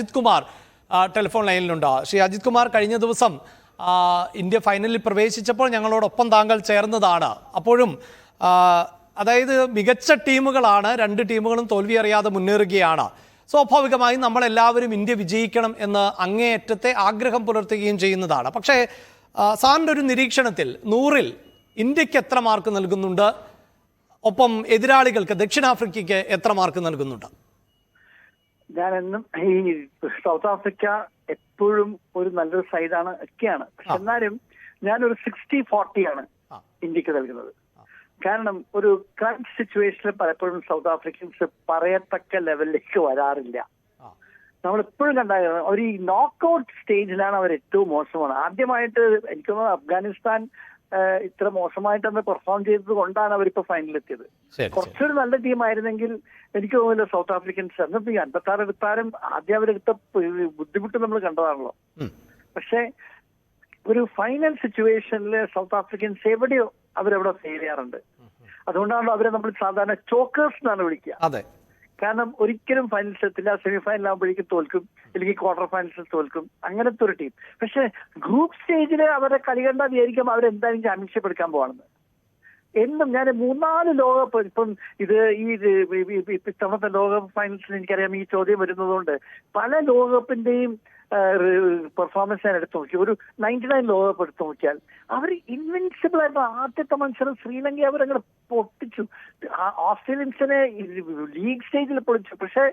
Ajith Kumar telephone ലൈനിലുണ്ട് ശ്രീ അജിത് കുമാർ കഴിഞ്ഞ ദിവസം ഇന്ത്യ ഫൈനലിൽ പ്രവേശിച്ചപ്പോൾ ഞങ്ങളോടൊപ്പം താങ്കൾ ചേർന്നതാണ്. അപ്പോഴും അതായത് മികച്ച ടീമുകളാണ് രണ്ട് ടീമുകളും തോൽവി അറിയാതെ മുന്നേറുകയാണ്. സ്വാഭാവികമായും നമ്മളെല്ലാവരും ഇന്ത്യ വിജയിക്കണം എന്ന് അങ്ങേയറ്റത്തെ ആഗ്രഹം പുലർത്തുകയും ചെയ്യുന്നതാണ്. പക്ഷേ സാറിന്റെ ഒരു നിരീക്ഷണത്തിൽ നൂറിൽ ഇന്ത്യയ്ക്ക് എത്ര മാർക്ക് നൽകുന്നുണ്ട്? ഒപ്പം എതിരാളികൾക്ക് ദക്ഷിണാഫ്രിക്കയ്ക്ക് എത്ര മാർക്ക് നൽകുന്നുണ്ട്? ഞാൻ എന്നും ഈ സൗത്ത് ആഫ്രിക്ക എപ്പോഴും ഒരു നല്ലൊരു സൈഡാണ് ഒക്കെയാണ്. പക്ഷെ എന്നാലും ഞാനൊരു സിക്സ്റ്റി ഫോർട്ടി ആണ് ആ. ഇന്ത്യയ്ക്ക് നൽകുന്നത് കാരണം ഒരു കറന്റ് സിറ്റുവേഷനിൽ പലപ്പോഴും സൗത്ത് ആഫ്രിക്കൻസ് പറയത്തക്ക ലെവലിലേക്ക് വരാറില്ല. നമ്മൾ എപ്പോഴും കണ്ടായിരുന്നു ഒരു ഈ നോക്കൌട്ട് സ്റ്റേജിലാണ് അവർ ഏറ്റവും മോശമാണ്. ആദ്യമായിട്ട് എനിക്ക് തോന്നുന്നു അഫ്ഗാനിസ്ഥാൻ ആ, മോശമായിട്ട് തന്നെ പെർഫോം ചെയ്തത് കൊണ്ടാണ് അവരിപ്പോ ശരി കുറച്ചൊരു നല്ല ടീമായിരുന്നെങ്കിൽ എനിക്ക് തോന്നുന്നില്ല സൗത്ത് ആഫ്രിക്കൻസ് അന്ന് ഈ അൻപത്താറ് എടുത്താലും ആദ്യം അവരെടുത്ത ബുദ്ധിമുട്ട് നമ്മൾ കണ്ടതാണല്ലോ. പക്ഷേ ഒരു ഫൈനൽ സിറ്റുവേഷനിൽ സൗത്ത് ആഫ്രിക്കൻസ് എവിടെയോ അവരവിടെ ഫെയിൽ ചെയ്യാറുണ്ട്. അതുകൊണ്ടാണല്ലോ അവരെ നമ്മൾ സാധാരണ ചോക്കേഴ്സ് എന്നാണ് വിളിക്കുക. കാരണം ഒരിക്കലും ഫൈനൽസ് എത്തില്ല സെമി ഫൈനൽ ആകുമ്പോഴേക്കും തോൽക്കും അല്ലെങ്കിൽ ക്വാർട്ടർ ഫൈനൽസിൽ തോൽക്കും. അങ്ങനത്തെ ഒരു ടീം പക്ഷെ ഗ്രൂപ്പ് സ്റ്റേജിൽ അവരുടെ കളി കണ്ടാൽ വിചാരിക്കും അവരെന്തായാലും ചാമ്പ്യൻഷിപ്പ് എടുക്കാൻ പോവാണെന്ന്. എന്നും ഞാൻ മൂന്നാൽ ലോകകപ്പ് ഇപ്പം ഇത് ഈ ഇത് ഈ- ഈ- ഈ ഇത്തവണത്തെ ലോകകപ്പ് ഫൈനൽസിൽ എനിക്കറിയാം ഈ ചോദ്യം വരുന്നതുകൊണ്ട് പല ലോകകപ്പിന്റെയും പെർഫോമൻസ് ഞാൻ എടുത്തു നോക്കി. ഒരു നയന്റി നയൻ ലോകകപ്പ് എടുത്തു നോക്കിയാൽ അവർ ഇൻവിൻസിബിൾ ആയിട്ട് ആദ്യത്തെ മത്സരം ശ്രീലങ്ക അവരങ്ങനെ പൊട്ടിച്ചു. ഓസ്ട്രേലിയൻസിനെ ലീഗ് സ്റ്റേജിൽ പൊളിച്ചു. പക്ഷെ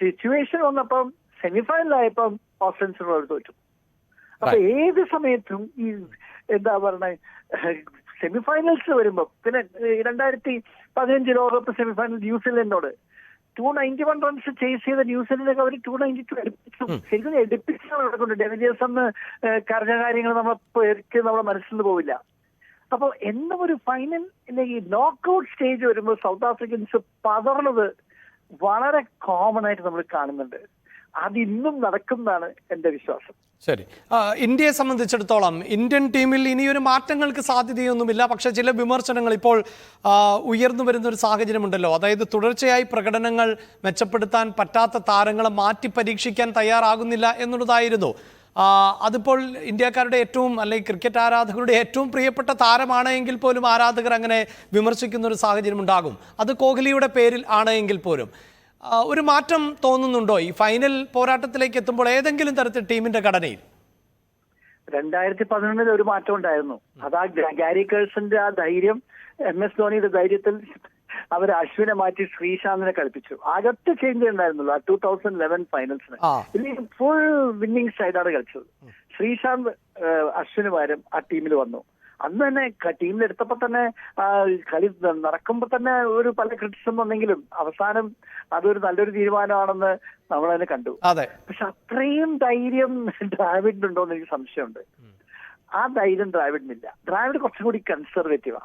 സിറ്റുവേഷൻ വന്നപ്പം സെമിഫൈനലായപ്പം ഓസ്ട്രേലിയൻസിനോട് തോറ്റു. അപ്പൊ ഏത് സമയത്തും ഈ എന്താ പറഞ്ഞ സെമിഫൈനൽസ് വരുമ്പോൾ പിന്നെ രണ്ടായിരത്തി പതിനഞ്ച് ലോകകപ്പ് semifinal ന്യൂസിലൻഡിനോട്. Two ninety one runs chase ചെയ്ത ന്യൂസിലൻഡിനൊക്കെ അവർ ടു നയന്റി ടു എടുപ്പിച്ചു. ശരിക്കും എടുപ്പിച്ചാണ് നടക്കുന്നത്. ഡെവിലിയേഴ്സ് എന്ന് കരഞ്ഞ കാര്യങ്ങൾ നമ്മൾ ഒരിക്കലും നമ്മുടെ മനസ്സിൽ നിന്ന് പോവില്ല. അപ്പൊ എന്നും ഒരു ഫൈനൽ അല്ലെങ്കിൽ നോക്കൌട്ട് സ്റ്റേജ് വരുമ്പോൾ സൗത്ത് ആഫ്രിക്കൻസ് പതറുന്നത് വളരെ കോമൺ ആയിട്ട് നമ്മൾ കാണുന്നുണ്ട്. അത് ഇന്നും നടക്കുന്നതാണ് എന്റെ വിശ്വാസം. ശരി. ഇന്ത്യയെ സംബന്ധിച്ചിടത്തോളം ഇന്ത്യൻ ടീമിൽ ഇനിയൊരു മാറ്റങ്ങൾക്ക് സാധ്യതയൊന്നുമില്ല. പക്ഷേ ചില വിമർശനങ്ങൾ ഇപ്പോൾ ഉയർന്നു വരുന്ന ഒരു സാഹചര്യമുണ്ടല്ലോ. അതായത് തുടർച്ചയായി പ്രകടനങ്ങൾ മെച്ചപ്പെടുത്താൻ പറ്റാത്ത താരങ്ങളെ മാറ്റി പരീക്ഷിക്കാൻ തയ്യാറാകുന്നില്ല എന്നുള്ളതായിരുന്നു. അതിപ്പോൾ ഇന്ത്യക്കാരുടെ ഏറ്റവും അല്ലെങ്കിൽ ക്രിക്കറ്റ് ആരാധകരുടെ ഏറ്റവും പ്രിയപ്പെട്ട താരമാണ് എങ്കിൽ പോലും ആരാധകർ അങ്ങനെ വിമർശിക്കുന്ന ഒരു സാഹചര്യം ഉണ്ടാകും അത് കോഹ്ലിയുടെ പേരിൽ ആണ് എങ്കിൽ പോലും. ഒരു മാറ്റം തോന്നുന്നുണ്ടോ? ഈ ഫൈനൽ പോരാട്ടത്തിലേക്ക് എത്തുമ്പോൾ ഏതെങ്കിലും തരത്തിൽ ടീമിന്റെ ഘടനയിൽ? രണ്ടായിരത്തി പതിനൊന്നിൽ ഒരു മാറ്റം ഉണ്ടായിരുന്നു. അതാ ഗാരി കേഴ്സന്റെ ആ ധൈര്യം എം എസ് ധോണിയുടെ ധൈര്യത്തിൽ അവർ അശ്വിനെ മാറ്റി ശ്രീശാന്തിനെ കളിപ്പിച്ചു. അകത്ത് ചേഞ്ച് ഉണ്ടായിരുന്നുള്ളൂ ആ ടൂ തൗസൻഡ് ലെവൻ ഫൈനൽസിന്. ഇതിൽ ഫുൾ വിന്നിങ് സൈഡാണ് കളിച്ചത്. ശ്രീശാന്ത് അശ്വിന് പകരം ആ ടീമിൽ വന്നു. അന്ന് തന്നെ ടീമിൽ എടുത്തപ്പോ തന്നെ കളി നടക്കുമ്പോ തന്നെ ഒരു പല ക്രിറ്റിസം വന്നെങ്കിലും അവസാനം അതൊരു നല്ലൊരു തീരുമാനമാണെന്ന് നമ്മൾ തന്നെ കണ്ടു. അതെ. പക്ഷെ അത്രയും ധൈര്യം ദ്രാവിഡിനുണ്ടോ എന്ന് എനിക്ക് സംശയമുണ്ട്. ആ ധൈര്യം ദ്രാവിഡിനില്ല. ഡ്രാവിഡ് കുറച്ചും കൂടി കൺസർവേറ്റീവാ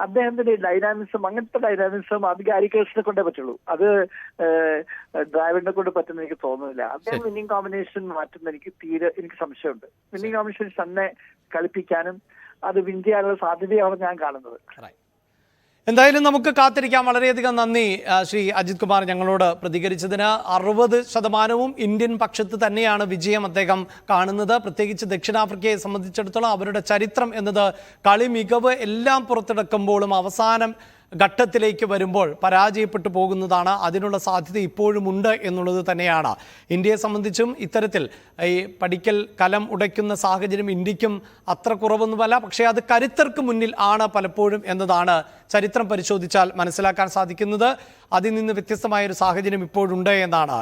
അദ്ദേഹത്തിന്റെ ഡൈനാമിക്സും അങ്ങനത്തെ ഡൈനാമിക്സും അത് ഗാരിക്കേഴ്സിനെ കൊണ്ടേ പറ്റുള്ളൂ. അത് ഡ്രാവിഡിനെ ദ്രാവിഡിനെ കൊണ്ട് പറ്റുന്ന എനിക്ക് തോന്നുന്നില്ല. അദ്ദേഹം വിന്നിംഗ് കോമ്പിനേഷൻ മാറ്റുന്ന എനിക്ക് തീരെ എനിക്ക് സംശയമുണ്ട്. വിന്നിംഗ് കോമ്പിനേഷൻ തന്നെ കളിപ്പിക്കാനും അത് വിൻ ചെയ്യാനുള്ള സാധ്യതയാണ് ഞാൻ കാണുന്നത്. എന്തായാലും നമുക്ക് കാത്തിരിക്കാം. വളരെയധികം നന്ദി ശ്രീ അജിത് കുമാർ ഞങ്ങളോട് പ്രതികരിച്ചതിന്. അറുപത് ശതമാനവും ഇന്ത്യൻ പക്ഷത്ത് തന്നെയാണ് വിജയം അദ്ദേഹം കാണുന്നത്. പ്രത്യേകിച്ച് ദക്ഷിണാഫ്രിക്കയെ സംബന്ധിച്ചിടത്തോളം അവരുടെ ചരിത്രം എന്നത് കളി മികവ് എല്ലാം പുറത്തെടുക്കുമ്പോഴും അവസാനം ഘട്ടത്തിലേക്ക് വരുമ്പോൾ പരാജയപ്പെട്ടു പോകുന്നതാണ് അതിനുള്ള സാധ്യത ഇപ്പോഴും ഉണ്ട് എന്നുള്ളത് തന്നെയാണ്. ഇന്ത്യയെ സംബന്ധിച്ചും ഇത്തരത്തിൽ ഈ പഠിക്കൽ കലം ഉടയ്ക്കുന്ന സാഹചര്യം ഇന്ത്യക്കും അത്ര കുറവൊന്നുമല്ല. പക്ഷേ അത് കരുത്തർക്ക് മുന്നിൽ ആണ് പലപ്പോഴും എന്നതാണ് ചരിത്രം പരിശോധിച്ചാൽ മനസ്സിലാക്കാൻ സാധിക്കുന്നത്. അതിൽ നിന്ന് വ്യത്യസ്തമായ ഒരു സാഹചര്യം ഇപ്പോഴുണ്ട് എന്നാണ്